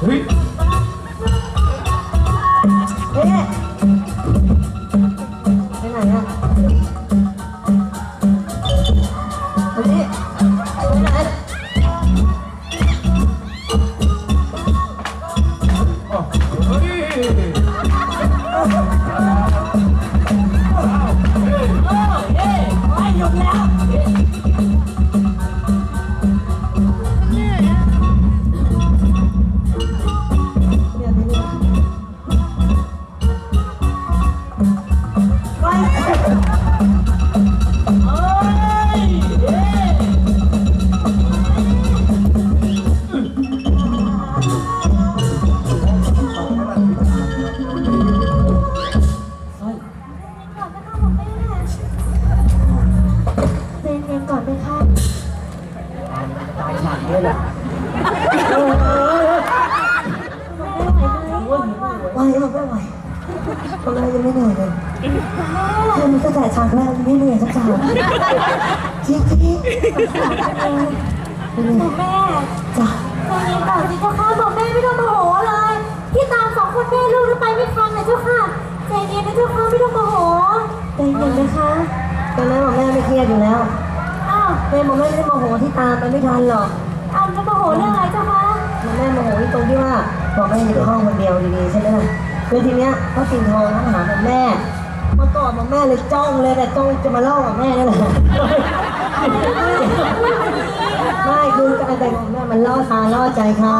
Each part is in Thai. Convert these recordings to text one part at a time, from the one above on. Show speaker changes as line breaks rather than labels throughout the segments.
เฮ้
เอ๊ะไป
ไหนอะอันนี้ หวไหมไม่ไหวทำไมยังไม่เหนื่อยเลยเธอมันก็แต่ฉากแรกไม่เหนื่อยสักฉากจริงจริงเป็นไง
แม่
จ้ะ
ใจเย็นก่อนสิเจ้าค่ะบอกแม่ไม่ต้องโมโหเลยที่ตามสองคนแม่ลูกนั้นไปไม่ทันนะเจ้าค่ะใจเย็นนะเจ้าค่ะไม่ต้องโมโห
ใจเย็นนะคะตอนนั้นบอกแม่ไม่เครียดอยู่แล้ว
อ้าว
แม่บอกแม่ไม่ได้โมโหที่ตามไปไม่ทันหรอก
อ้าวจะโมโหเรื่องอะไรเจ้าค่ะ
แม่โมโหที่ตรงที่ว่าบอกแม่อยู่ในห้องคนเดียวดีๆใช่ไหมล่ะ แล้วทีเนี้ยพ่อสิงทองเขามาหาผมแม่ เมื่อก่อนบอกแม่เลยจ้องเลยแต่จ้องจะมาเล่ากับแม่นี่แหละไม่คือการแต่งของแม่มันล่อตาล่อใจเขา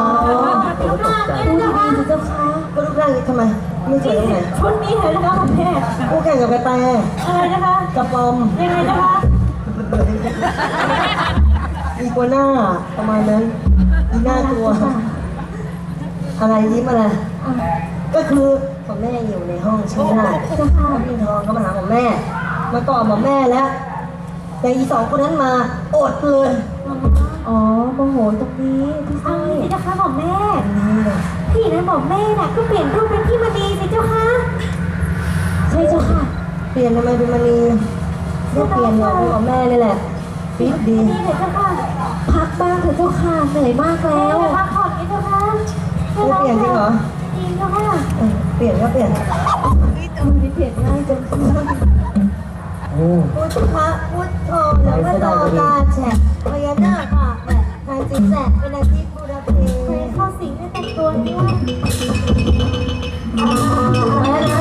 เจ้าค่ะเนี่ยเจ้าค่ะ
ก็รูปร่างนี้ทำไม ไม่สวยตรงไหน
ชุดนี้เห็นแล้วค่ะแม่
กูแข่งกับกระแต
อะไรนะคะ
กระปอม
ยังไงนะคะ
อีกัวหน้าประมาณนั้นอีหน้ากลัว อะไรยิ้มอะไร ก็คือของแม่อยู่ในห้องใช่ไหมล่ะเจ้าค่ะพี่ทองก็มาหาของแม่ มาก่อนบอกแม่แล้ว แต่อีสองคนนั้นมาอดเลยอ๋อโมโหตรงนี้ที่
เอา
ใช่
สิเจ้าค่ะบอกแม่
นี่เลย
พี่นั้นบอกแม่น่ะก็เปลี่ยนรูปเป็นพี่มณีสิเจ้าค่ะ
ใช่เจ้าค่ะเปลี่ยนทำไมเป็นมณีไม่เปลี่ยนเลยบอกแม่นี่แหละฟิตดี
นี่เลยเจ้าค่ะ
พักบ้างเถอะเจ้าค่ะเหนื่อยมาก
แล้
แล้วว
พักผ่อนนี่เจ้าค่ะ
ไม่เปลี่ยนจริงเหรอ
จ้าค่ะ
เออเปลี่ยนก็เปลี่ยนมันเปลี่ยนง่ายจัง
โอ้
พุทธะพุทโธแล้วก็รอการแฉกพญานาคค่ะแหละทางจิตแสกเป็นอาทิตย์บูรเพ
เคยเข้าสิงในแต่งตัวนี้ว่า
แล้วนะ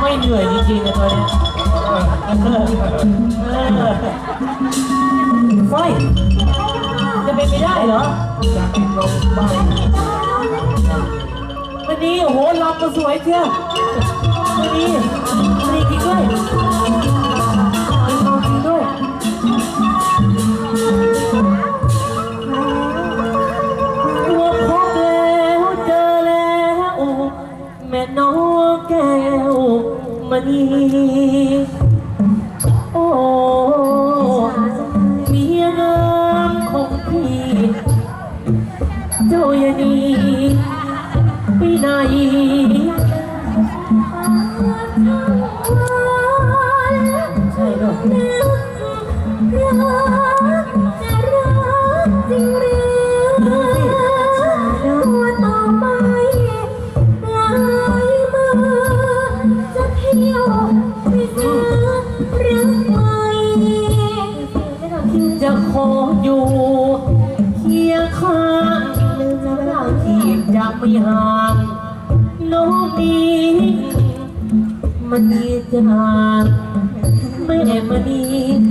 ไม่เหนื่อยจริงๆนะตัวเนี้ยไฟจะเป็นไปได้เหรอ
จากที่ลงบ้าน
วันนี้โอ้โหลำมาสวยเชียววันนี้วันนี้จริงด้วยเป็นด้วยตัวพบแล้วเจอแล้ว แม่น้องแก้วมณี อย่าหนีไปไหน
ไม่ห่า
งน้องนี้มันนีจางแม่มันนี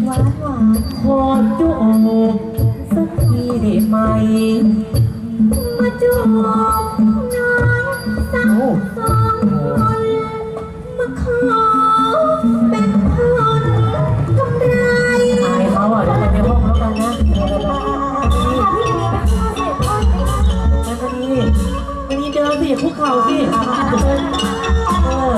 หวานหวาน
ขอจูบสักทีได้ไหม มาจบ คุกเข่าสิเออ